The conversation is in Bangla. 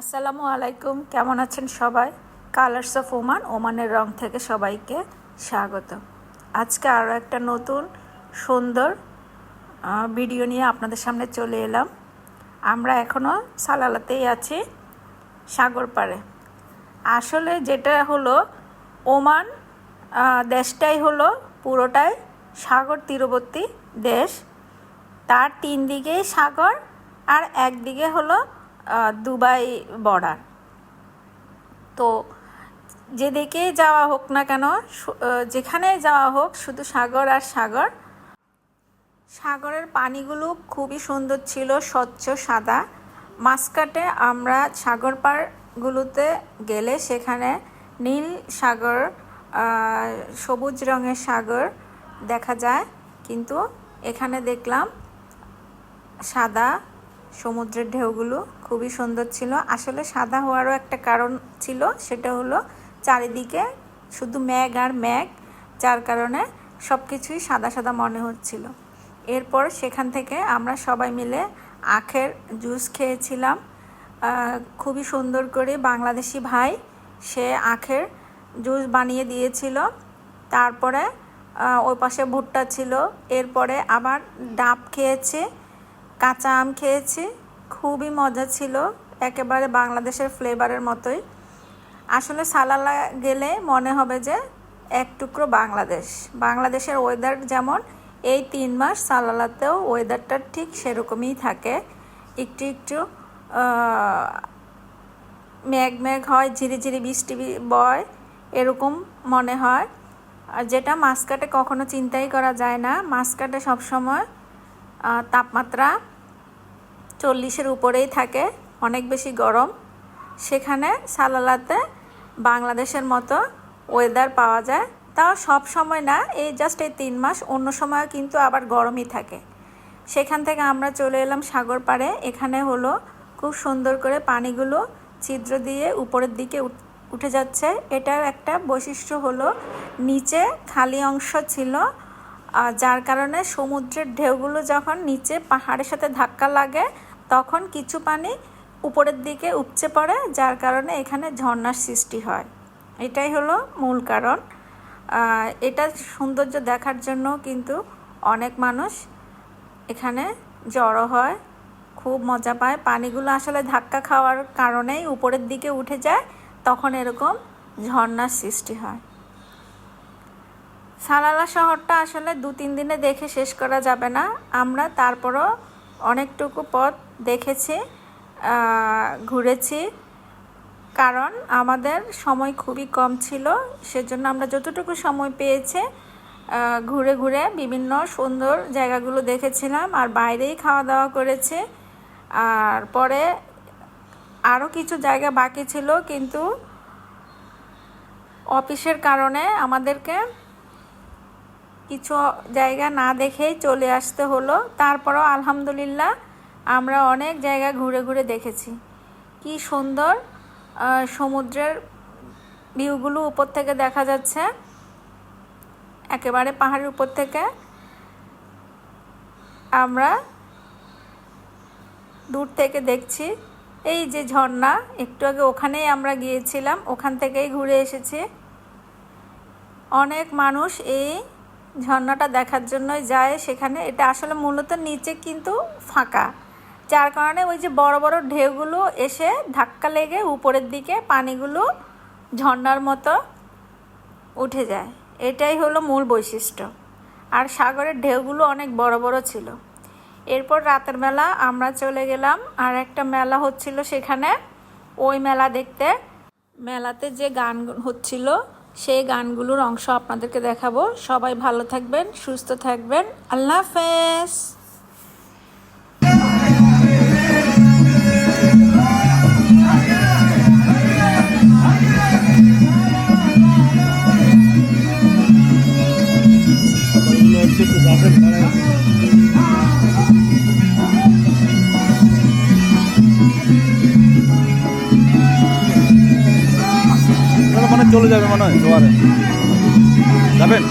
আসসালামু আলাইকুম, কেমন আছেন সবাই? কালার্স অফ ওমান ওমানের রং থেকে সবাইকে স্বাগত। আজকে আরও একটা নতুন, সুন্দর ভিডিও নিয়ে আপনাদের সামনে চলে এলাম। আমরা এখনও সালালাতেই আছি সাগর পাড়ে। আসলে যেটা হলো, ওমান দেশটাই হলো পুরোটাই সাগর তীরবর্তী দেশ। তার তিন দিকেই সাগর আর একদিকে হলো দুবাই বর্ডার তো যেদিকে যাওয়া হোক না কেন যেখানে যাওয়া হোক, শুধু সাগর আর সাগর। সাগরের পানিগুলো খুবই সুন্দর ছিল, স্বচ্ছ, সাদা। মাসকাটে আমরা সাগর পাড়গুলোতে গেলে সেখানে নীল সাগর সবুজ রঙের সাগর দেখা যায়। কিন্তু এখানে দেখলাম সাদা সমুদ্রের ঢেউগুলো খুবই সুন্দর ছিল। আসলে সাদা হওয়ারও একটা কারণ ছিল, সেটা হলো চারিদিকে শুধু মেঘ আর মেঘ, যার কারণে সব কিছুই সাদা সাদা মনে হচ্ছিল। এরপর সেখান থেকে আমরা সবাই মিলে আখের জুস খেয়েছিলাম। খুবই সুন্দর করে বাংলাদেশি ভাই সে আখের জুস বানিয়ে দিয়েছিল। তারপরে ওই পাশে ভুট্টা ছিল। এরপরে আবার ডাব খেয়েছে। কাঁচা আম খেয়েছি, খুবই মজা ছিল, একেবারে বাংলাদেশের ফ্লেভারের মতোই। আসলে সালালা গেলে মনে হবে যে এক টুকরো বাংলাদেশ। বাংলাদেশের ওয়েদার যেমন, এই তিন মাস সালালাতেও ওয়েদারটা ঠিক সেরকমই থাকে। একটু একটু মেঘ মেঘ হয় ঝিরিঝিরি বৃষ্টি বয়, এরকম মনে হয়। আর যেটা মাসকাটে কখনো চিন্তাই করা যায় না। মাসকাটে সবসময় তাপমাত্রা চল্লিশের উপরেই থাকে, অনেক বেশি গরম। সেখানে সালালাতে বাংলাদেশের মতো ওয়েদার পাওয়া যায়। তাও সব সময় না, এই জাস্ট এই তিন মাস, অন্য সময় কিন্তু আবার গরমই থাকে। সেখান থেকে আমরা চলে এলাম সাগর পাড়ে। এখানে হলো খুব সুন্দর করে পানিগুলো ছিদ্র দিয়ে উপরের দিকে উঠ- যাচ্ছে। এটার একটা বৈশিষ্ট্য হলো, নিচে খালি অংশ ছিল যার কারণে সমুদ্রের ঢেউগুলো যখন নিচে পাহাড়ের সাথে ধাক্কা লাগে, তখন কিছু পানি উপরের দিকে উপচে পড়ে, যার কারণে এখানে ঝর্ণার সৃষ্টি হয়। এটাই হলো মূল কারণ। এটা সৌন্দর্য দেখার জন্য কিন্তু অনেক মানুষ এখানে জড়ো হয়, খুব মজা পায়। পানিগুলো আসলে ধাক্কা খাওয়ার কারণেই উপরের দিকে উঠে যায়, তখন এরকম ঝর্ণার সৃষ্টি হয়। সালালা শহরটা আসলে দু তিন দিনে দেখে শেষ করা যাবে না। আমরা তারপরও অনেকটুকু পথ দেখেছি ঘুরেছি। কারণ আমাদের সময় খুবই কম ছিল, সেজন্য আমরা যতটুকু সময় পেয়েছে ঘুরে ঘুরে বিভিন্ন সুন্দর জায়গাগুলো দেখেছিলাম আর বাইরেই খাওয়া দাওয়া করেছে। আর পরে আরও কিছু জায়গা বাকি ছিল, কিন্তু অফিসের কারণে আমাদেরকে কিছু জায়গা না দেখেই চলে আসতে হলো। তারপরও আলহামদুলিল্লাহ আমরা অনেক জায়গা ঘুরে ঘুরে দেখেছি। কি সুন্দর সমুদ্রের ভিউগুলো উপর থেকে দেখা যাচ্ছে। একেবারে পাহাড়ের উপর থেকে আমরা দূর থেকে দেখছি। এই যে ঝর্ণা, একটু আগে ওখানেই আমরা গিয়েছিলাম, ওখান থেকেই ঘুরে এসেছি। অনেক মানুষ এই ঝর্ণাটা দেখার জন্যই যায় সেখানে। এটা আসলে মূলত নিচে কিন্তু ফাঁকা। যার কারণে ওই যে বড় বড় ঢেউগুলো এসে ধাক্কা লেগে উপরের দিকে পানিগুলো ঝর্ণার মতো উঠে যায়। এটাই হলো মূল বৈশিষ্ট্য। আর সাগরের ঢেউগুলো অনেক বড় বড় ছিল। এরপর রাতের বেলা আমরা চলে গেলাম। আর একটা মেলা হচ্ছিল সেখানে। ওই মেলা দেখতে। মেলাতে যে গান হচ্ছিল সেই গানগুলোর অংশ আপনাদেরকে দেখাবো। সবাই ভালো থাকবেন সুস্থ থাকবেন। আল্লাহ হাফেজ। এগুলো হচ্ছে মানে চলে যাবে মনে হয় যাবেন?